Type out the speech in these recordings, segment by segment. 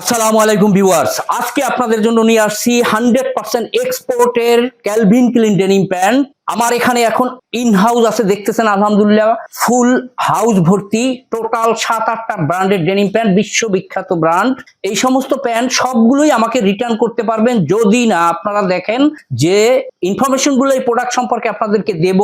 আসসালামু আলাইকুম ভিউয়ার্স। আজকে আপনাদের জন্য নিয়ে আসছি হান্ড্রেড পার্সেন্ট এক্সপোর্টের ক্যালভিন ক্লিন ডেনিম প্যান্ট। আমার এখানে এখন ইন হাউস আছে, দেখতেছেন, আলহামদুলিল্লাহ। ফুল হাউস ভর্তি টোটাল সাত আটটা ব্র্যান্ডের ডেনিম প্যান্ট বিশ্ববিখ্যাত ব্র্যান্ড এই সমস্ত প্যান্ট সবগুলোই আমাকে রিটার্ন করতে পারবেন। যদি না, আপনারা দেখেন যে ইনফরমেশনগুলো এই প্রোডাক্ট সম্পর্কে আপনাদেরকে দেব।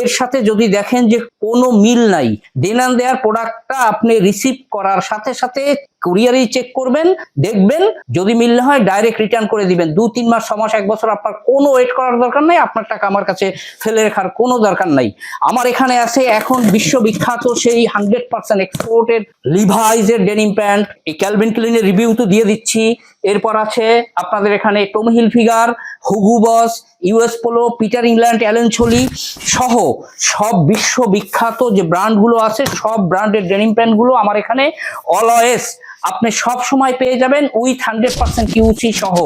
এর সাথে যদি দেখেন যে কোনো মিল নাই দেন অ্যান্ড দেয়ার প্রোডাক্টটা আপনি রিসিভ করার সাথে সাথে কুরিয়ারেই চেক করবেন, দেখবেন। যদি মিল না হয় ডাইরেক্ট রিটার্ন করে দিবেন। দু তিন মাস, ছ মাস, এক বছর আপনার কোনো ওয়েট করার দরকার নেই। আপনার টাকা আমার কাছে ফেলে রাখার কোনো দরকার নাই। আমার এখানে আছে এখন বিশ্ববিখ্যাত সেই হান্ড্রেড পার্সেন্ট এক্সপোর্টেড লিভাইজের ডেনিম প্যান্ট এই ক্যালভিন ক্লিনের রিভিউ তো দিয়ে দিচ্ছি। এরপর আছে আপনাদের এখানে Tommy Hilfiger Hugo Boss US Polo Peter England Allen Solly সহ সব বিশ্ববিখ্যাত যে ব্র্যান্ডগুলো আছে, সব ব্র্যান্ডের ডেনিম প্যান্টগুলো আমার এখানে অলওয়েজ আপনি সব সময় পেয়ে যাবেন উইথ হান্ড্রেড পার্সেন্ট কিউসি সহ।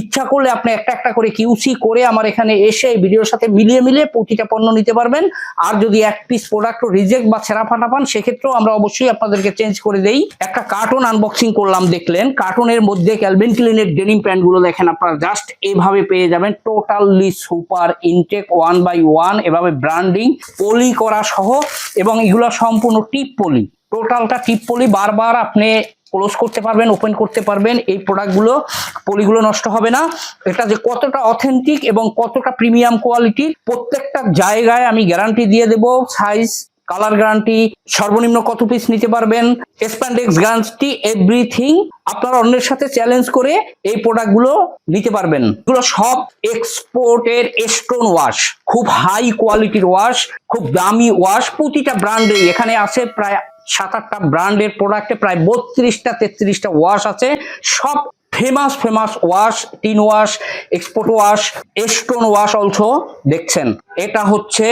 ইচ্ছা করলে আপনি একটা একটা করে কিউসি করে আমার এখানে এসে এই ভিডিওর সাথে মিলিয়ে মিলিয়ে প্রতিটা পণ্য নিতে পারবেন। আর যদি এক পিস প্রোডাক্ট রিজেক্ট বা ছেঁড়া ফাটা পান, সেক্ষেত্রেও আমরা অবশ্যই আপনাদেরকে চেঞ্জ করে দেই। একটা কার্টুন আনবক্সিং করলাম, দেখলেন। কার্টুনের মধ্যে ক্যালভিন ক্লিনের ডেনিম প্যান্টগুলো দেখেন আপনারা জাস্ট এইভাবে পেয়ে যাবেন। Totally super intact one by one এভাবে ব্র্যান্ডিং পলি করা সহ। এবং এগুলো সম্পূর্ণ টিপ পলি টোটালটা টিপ পলি বারবার আপনি ক্লোজ করতে পারবেন ওপেন করতে পারবেন, এই প্রোডাক্টগুলো পলিগুলো নষ্ট হবে না। এটা যে কতটা অথেন্টিক এবং কতটা প্রিমিয়াম কোয়ালিটি প্রত্যেকটা জায়গায় আমি গ্যারান্টি দিয়ে দেব সাইজ কালার গ্যারান্টি সর্বনিম্ন কত পিস নিতে পারবেন? স্প্যান্ডেক্স গ্যারান্টি এভরিথিং আপনারা অন্যের সাথে চ্যালেঞ্জ করে এই প্রোডাক্টগুলো নিতে পারবেন। এগুলো সব এক্সপোর্টের স্টোন ওয়াশ খুব হাই কোয়ালিটির ওয়াশ খুব দামি ওয়াশ প্রতিটা ব্র্যান্ডে এখানে আছে প্রায় সাত আটটা ব্র্যান্ডের প্রোডাক্টে প্রায় বত্রিশটা, তেত্রিশটা ওয়াশ আছে। সব famous famous wash tint wash export wash stone wash also দেখছেন। এটা হচ্ছে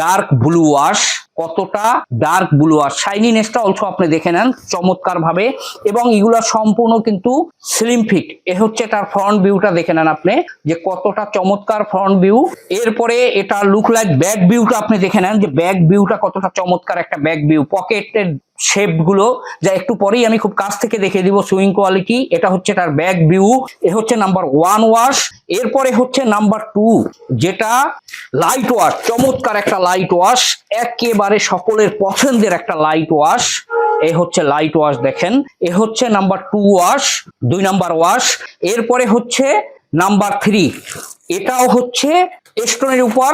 ডার্ক ব্লু ওয়াশ কতটা ডার্ক ব্লু আর শাইনিনেসটা অলসো আপনি দেখে নেন চমৎকার ভাবে এবং এগুলা সম্পূর্ণ কিন্তু স্লিম ফিট এ হচ্ছে তার ফ্রন্ট ভিউটা দেখে নেন আপনি যে কতটা চমৎকার ফ্রন্ট ভিউ এরপরে এটা লুক লাইক ব্যাক ভিউটা আপনি দেখে নেন যে ব্যাক ভিউটা কতটা চমৎকার একটা ব্যাক ভিউ পকেটের শেপগুলো, যা একটু পরেই আমি খুব কাছ থেকে দেখে দিব সুইং কোয়ালিটি এটা হচ্ছে তার ব্যাক ভিউ এ হচ্ছে নাম্বার ওয়ান ওয়াশ এরপরে হচ্ছে নাম্বার টু, যেটা লাইট ওয়াশ চমৎকার একটা লাইট ওয়াশ একেবারে সকলের পছন্দের একটা লাইট ওয়াশ এ হচ্ছে লাইট ওয়াশ দেখেন, এ হচ্ছে নাম্বার টু ওয়াশ দুই নাম্বার ওয়াশ এরপরে হচ্ছে নাম্বার থ্রি, এটাও হচ্ছে স্টোনের উপর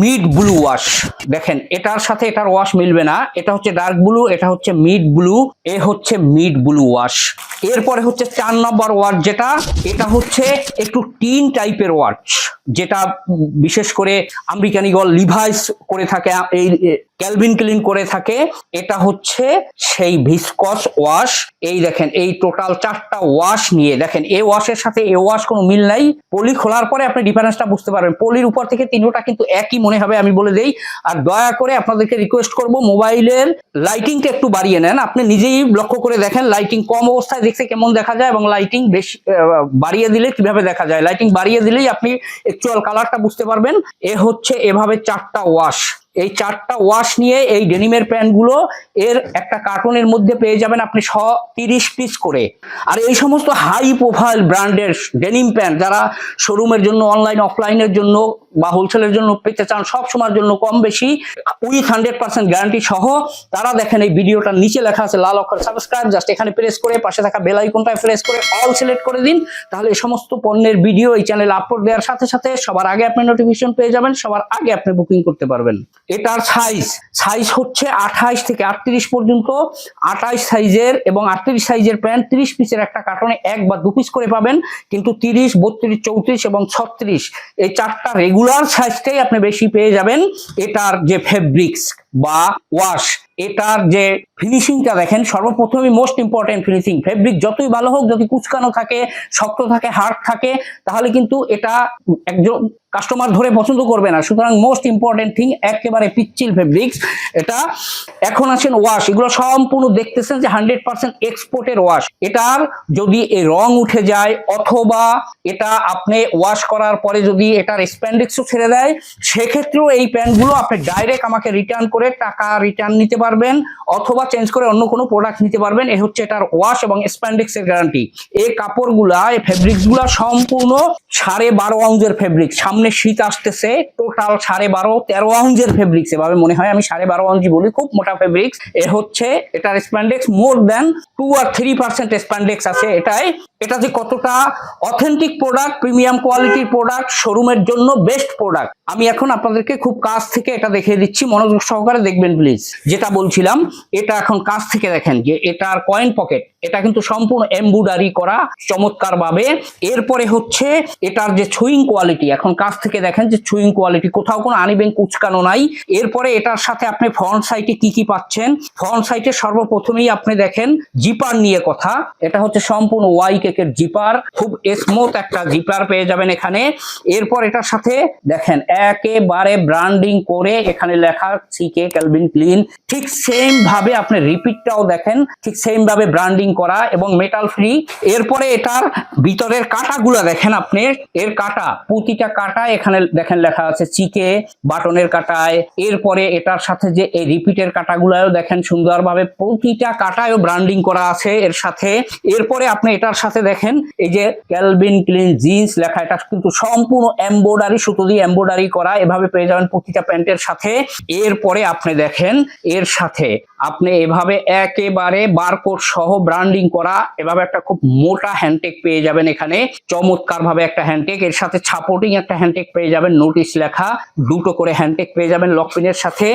মিড ব্লু ওয়াশ। দেখেন, এটার সাথে এটার ওয়াশ মিলবে না। এটা হচ্ছে ডার্ক ব্লু, এটা হচ্ছে মিড ব্লু, এ হচ্ছে মিড ব্লু ওয়াশ। এরপরে হচ্ছে চার নম্বর ওয়াশ যেটা, এটা হচ্ছে একটু টিন টাইপের ওয়াশ, যেটা বিশেষ করে আমেরিকানিগল লিভাইস করে থাকে, এই ক্যালভিন ক্লিন করে থাকে। এটা হচ্ছে সেই ভিসকস ওয়াশ। এই দেখেন, এই টোটাল চারটা ওয়াশ নিয়ে, দেখেন, এ ওয়াশের সাথে এ ওয়াশ কোনো মিল নাই। পলি খোলার পরে আপনি ডিফারেন্সটা বুঝতে পারবেন। পলির উপর থেকে তিনটা কিন্তু একই মনে হবে, আমি বলে দেই। আর দয়া করে আপনাদেরকে রিকোয়েস্ট করব, মোবাইলের লাইটিংটা একটু বাড়িয়ে নেন। আপনি নিজেই লক্ষ্য করে দেখেন লাইটিং কম অবস্থায় দেখতে কেমন দেখা যায় এবং লাইটিং বেশি বাড়িয়ে দিলে কীভাবে দেখা যায়। লাইটিং বাড়িয়ে দিলেই আপনি অ্যাকচুয়াল কালারটা বুঝতে পারবেন। এ হচ্ছে এভাবে চারটা ওয়াশ এই চারটা ওয়াশ নিয়ে এই ডেনিমের প্যান্টগুলো এর একটা কার্টুনের মধ্যে পেয়ে যাবেন আপনি শ, তিরিশ পিস করে। আর এই সমস্ত হাই প্রোফাইল ব্র্যান্ডের ডেনিম প্যান্ট যারা শোরুমের জন্য অনলাইন অফলাইনের জন্য বা হোলসেলের জন্য পেতে চান, সব সময়ের জন্য কম বেশি উইথ হান্ড্রেড পার্সেন্ট গ্যারান্টি সহ তারা দেখেন এই ভিডিওটার নিচে লেখা আছে, লাল অক্ষর সাবস্ক্রাইব জাস্ট এখানে প্রেস করে, পাশে থাকা বেল আইকনটায় প্রেস করে অল সিলেক্ট করে দিন। তাহলে এই সমস্ত পণ্যের ভিডিও এই চ্যানেলে আপলোড দেওয়ার সাথে সাথে সবার আগে আপনি নোটিফিকেশন পেয়ে যাবেন, সবার আগে আপনি বুকিং করতে পারবেন। এটার সাইজ সাইজ হচ্ছে আঠাইশ থেকে আটত্রিশ পর্যন্ত। আঠাইশ সাইজের এবং আটত্রিশ সাইজের প্যান্ট তিরিশ পিসের একটা কার্টনে এক বা দু পিস করে পাবেন। কিন্তু তিরিশ, বত্রিশ, চৌত্রিশ এবং ছত্রিশ, এই চারটা রেগুলার সাইজটাই আপনি বেশি পেয়ে যাবেন। এটার যে ফেব্রিক্স বা ওয়াশ এটার যে ফিনিশিংটা দেখেন, সর্বপ্রথমই মোস্ট ইম্পর্টেন্ট ফিনিশিং ফেব্রিক যতই ভালো হোক, যদি কুচকানো থাকে, শক্ত থাকে হার্ড থাকে, তাহলে কিন্তু এটা একজন কাস্টমার ধরে পছন্দ করবে না। সুতরাং মোস্ট ইম্পর্টেন্ট থিং একেবারে পিচ্ছিল ফেব্রিক্স এটা এখন আছেন ওয়াশ এগুলো সম্পূর্ণ দেখতেছেন যে হান্ড্রেড পার্সেন্ট এক্সপোর্টের ওয়াশ এটার যদি এই রং উঠে যায়, অথবা এটা আপনি ওয়াশ করার পরে যদি এটার স্প্যান্ডেক্সও ছেড়ে দেয়, সেক্ষেত্রেও এই প্যান্টগুলো আপনি ডাইরেক্ট আমাকে রিটার্ন করে টাকা রিটার্ন নিতে পারবেন, অথবা চেঞ্জ করে অন্য কোনো প্রোডাক্ট নিতে পারবেন, এ হচ্ছে এটার ওয়াশ এবং স্প্যান্ডিক্স এর গ্যারান্টি এই কাপড়গুলা, এই ফেব্রিক্সগুলা সম্পূর্ণ সাড়ে বারো আউন্সের ফেব্রিক সামনে শীত আসতেছে টোটাল সাড়ে বারো, তেরো আউন্সের ফেব্রিক্স এভাবে মনে হয়। আমি সাড়ে বারো আউন্সি বলি, খুব মোটা ফেব্রিক্স এ হচ্ছে এটার স্প্যান্ডেক্স মোর দেন টু আর থ্রি পার্সেন্ট স্প্যান্ডেক্স আছে এটাই এটা যে কতটা অথেন্টিক প্রোডাক্ট প্রিমিয়াম কোয়ালিটির প্রোডাক্ট শোরুমের জন্য বেস্ট প্রোডাক্ট আমি এখন আপনাদেরকে খুব কাছ থেকে এটা দেখিয়ে দিচ্ছি, মনোযোগ সহকারে দেখবেন প্লিজ যেটা বলছিলাম, এটা এখন কাছ থেকে দেখেন যে এটার কয়েন পকেট এটা কিন্তু সম্পূর্ণ এমব্রয়ডারি করা চমৎকার ভাবে এরপরে হচ্ছে এটার যে ছুইং কোয়ালিটি এখন কাছ থেকে দেখেন যে ছুইং কোয়ালিটি কোথাও কোনো আনিবেন কুচকানো নাই। এরপরে এটার সাথে আপনি ফ্রন্ট সাইডে কি কি পাচ্ছেন? ফ্রন্ট সাইডে সর্বপ্রথমেই আপনি দেখেন জিপার নিয়ে কথা, এটা হচ্ছে সম্পূর্ণ ওয়াই কেকের জিপার খুব স্মুথ একটা জিপার পেয়ে যাবেন এখানে। এরপর এটার সাথে দেখেন, একেবারে ব্র্যান্ডিং করে এখানে লেখা সিকে ক্যালভিন ক্লিন ঠিক সেম ভাবে আপনি রিপিটটাও দেখেন, ঠিক সেম ভাবে ব্র্যান্ডিং করা এবং মেটাল ফ্রি এরপরে এটার ভিতরের কাটাগুলো দেখেন আপনি, এর কাটা, প্রতিটা কাটা এখানে দেখেন লেখা আছে চিকে বাটনের কাটায়। এরপরে এটার সাথে যে এই রিপিটের কাটাগুলাও দেখেন সুন্দরভাবে, প্রতিটা কাটায়ও ব্র্যান্ডিং করা আছে এর সাথে। এরপরে আপনি এটার সাথে দেখেন, এই যে ক্যালভিন ক্লিন জিন্স লেখা, এটা কিন্তু সম্পূর্ণ এমব্রয়ডারি সুতো দিয়ে এমব্রয়ডারি করা, এভাবে পেয়ে যাবেন প্রতিটা প্যান্টের সাথে। এরপরে আপনি দেখেন, এর সাথে আপনি এভাবে একেবারে বারকোড সহ ব্র্যান্ডিং করা, এভাবে একটা খুব মোটা হ্যান্ডটেক পেয়ে যাবেন এখানে। চমৎকার ভাবে একটা হ্যান্ডটেক এর সাথে সাপোর্টিং একটা হ্যান্ডটেক পেয়ে যাবেন নোটিশ লেখা, দুটো করে হ্যান্ডটেক পেয়ে যাবেন লকপিনের সাথে।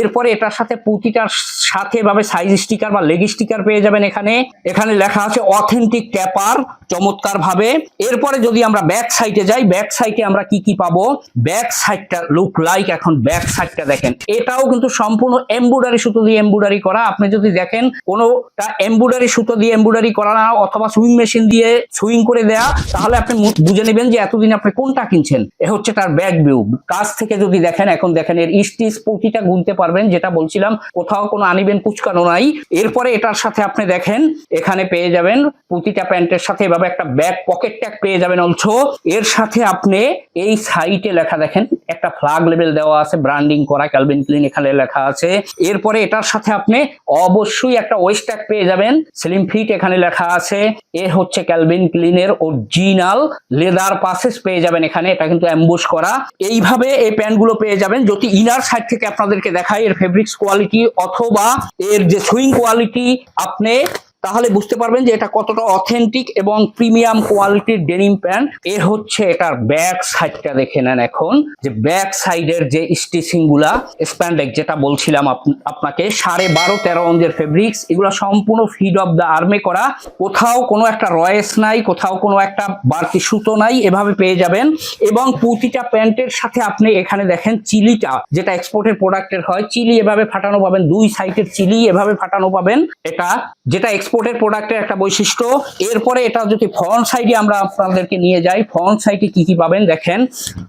এরপরে এটার সাথে প্রতিটার সাথে এভাবে সাইজ স্টিকার বা লেগ স্টিকার পেয়ে যাবেন এখানে। এখানে লেখা আছে অথেন্টিক ট্যাপার চমৎকার ভাবে এরপরে যদি আমরা ব্যাক সাইডে যাই ব্যাক সাইডে আমরা কি কি পাবো? ব্যাক সাইডটা লুক লাইক এখন ব্যাক সাইডটা দেখেন। এটাও কিন্তু সম্পূর্ণ এমব্রয়ডারি সুতো দিয়ে এমব্রয়ডারি করা। আপনি যদি দেখেন, কোনোটা এমব্রয়ডারি সুতো দিয়ে এমব্রয়ডারি করা না, অথবা সুইং মেশিন দিয়ে সুইং করে দেয়া, তাহলে আপনি বুঝে নেবেন যে এতদিন আপনি কোনটা কিনছেন। এ হচ্ছে তার ব্যাক ভিউ কাছ থেকে যদি দেখেন, এখন দেখেন এর স্টিচ প্রতিটা গুনতে পারবেন, যেটা বলছিলাম, কোথাও কোনো আনিবেন, কুচকানো নাই। এরপরে এটার সাথে আপনি দেখেন, এখানে পেয়ে যাবেন প্রতিটা প্যান্টের সাথে এভাবে একটা ব্যাক পকেট ট্যাগ পেয়ে যাবেন অলছো এর সাথে আপনি এই সাইটে লেখা দেখেন, একটা ফ্লাগ লেভেল দেওয়া আছে ব্র্যান্ডিং করা ক্যালভিন ক্লিন এখানে লেখা আছে। এরপরে এটার সাথে আপনি অবশ্যই একটা ওয়েস্ট ট্যাগ পেয়ে যাবেন স্লিম ফিট এখানে লেখা আছে। এ হচ্ছে ক্যালভিন ক্লিনের অরিজিনাল লেদার পাসেস পেয়ে যাবেন এখানে, এটা কিন্তু অ্যাম্বুশ করা। এইভাবে এই প্যান্টগুলো পেয়ে যাবেন, যদি ইনার সাইড থেকে আপনাদেরকে দেখাই এর ফেব্রিক্স কোয়ালিটি অথবা এর যে সুইং কোয়ালিটি আপনি তাহলে বুঝতে পারবেন যে এটা কতটা অথেন্টিক এবং প্রিমিয়াম কোয়ালিটির ডেনিম প্যান্ট এ হচ্ছে এটার ব্যাক সাইডটা দেখে নেন এখন। যে ব্যাক সাইডের যে স্টিচিংগুলা স্প্যান্ডেক যেটা বলছিলাম আপ- আপনাকে, সাড়ে বারো তেরো অঞ্জের ফেব্রিক্স এগুলো সম্পূর্ণ ফিড অফ দ্য আর্মে করা। কোথাও কোনো একটা রয়েস নাই, কোথাও কোনো একটা বাড়তি সুতো নাই, এভাবে পেয়ে যাবেন। এবং প্রতিটা প্যান্টের সাথে আপনি এখানে দেখেন চিলিটা, যেটা এক্সপোর্টের প্রোডাক্টের হয়, চিলি এভাবে ফাটানো পাবেন, দুই সাইডের চিলি এভাবে ফাটানো পাবেন। এটা, যেটা এক্সপোর্টের প্রোডাক্টের একটা বৈশিষ্ট্য। এরপরে এটা যদি ফ্রন্ট সাইডে আমরা আপনাদেরকে নিয়ে যাই ফ্রন্ট সাইডে কি কি পাবেন দেখেন।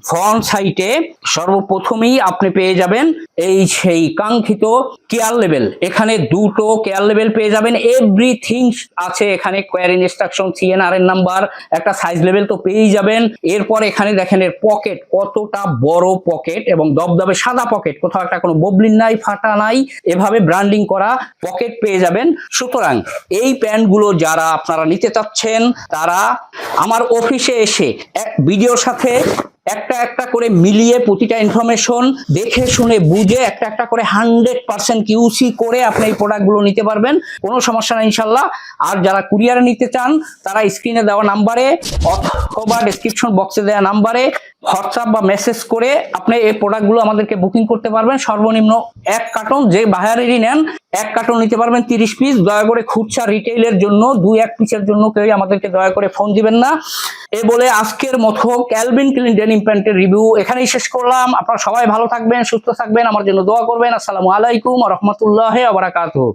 ফ্রন্ট সাইডে সর্বপ্রথমেই আপনি পেয়ে যাবেন এই সেই কাঙ্ক্ষিত কেয়ার লেভেল এখানে দুটো কেয়ার লেভেল পেয়ে যাবেন। এভরিথিং আছে এখানে কোয়ার ইনস্ট্রাকশন সিএনআর এর নাম্বার একটা সাইজ লেভেল তো পেয়েই যাবেন। এরপর এখানে দেখেন এর পকেট কতটা বড় পকেট এবং দবদবে সাদা পকেট কোথাও একটা কোনো ববলিন নাই, ফাটা নাই, এভাবে ব্র্যান্ডিং করা পকেট পেয়ে যাবেন। সুতরাং এই প্যান্টগুলো যারা আপনারা নিতে চাচ্ছেন তারা আমার অফিসে এসে এক ভিডিওর সাথে একটা একটা করে মিলিয়ে প্রতিটা ইনফরমেশন দেখে, শুনে, বুঝে, একটা একটা করে হান্ড্রেড পার্সেন্ট কিউসি করে আপনি এই প্রোডাক্টগুলো নিতে পারবেন। কোনো সমস্যা নেই ইনশাল্লাহ আর যারা কুরিয়ারে নিতে চান, তারা স্ক্রিনে দেওয়া নাম্বারে অথবা ডেসক্রিপশন বক্সে দেওয়া নাম্বারে হোয়াটসঅ্যাপ বা মেসেজ করে আপনি এই প্রোডাক্টগুলো আমাদেরকে বুকিং করতে পারবেন। সর্বনিম্ন এক কার্টন যে বাহারেরই নেন, এক কার্টন নিতে পারবেন তিরিশ পিস দয়া করে খুচরা রিটেইলের জন্য দুই, এক পিসের জন্য কেউ আমাদেরকে দয়া করে ফোন দিবেন না। এ বলে আজকের মতো ক্যালভিন ক্লিন ডেনিম প্যান্টের রিভিউ এখানেই শেষ করলাম। আপনারা সবাই ভালো থাকবেন, সুস্থ থাকবেন। আমার জন্য দোয়া করবেন। আসসালামু আলাইকুম রহমতুল্লাহ আবরাকাতুহ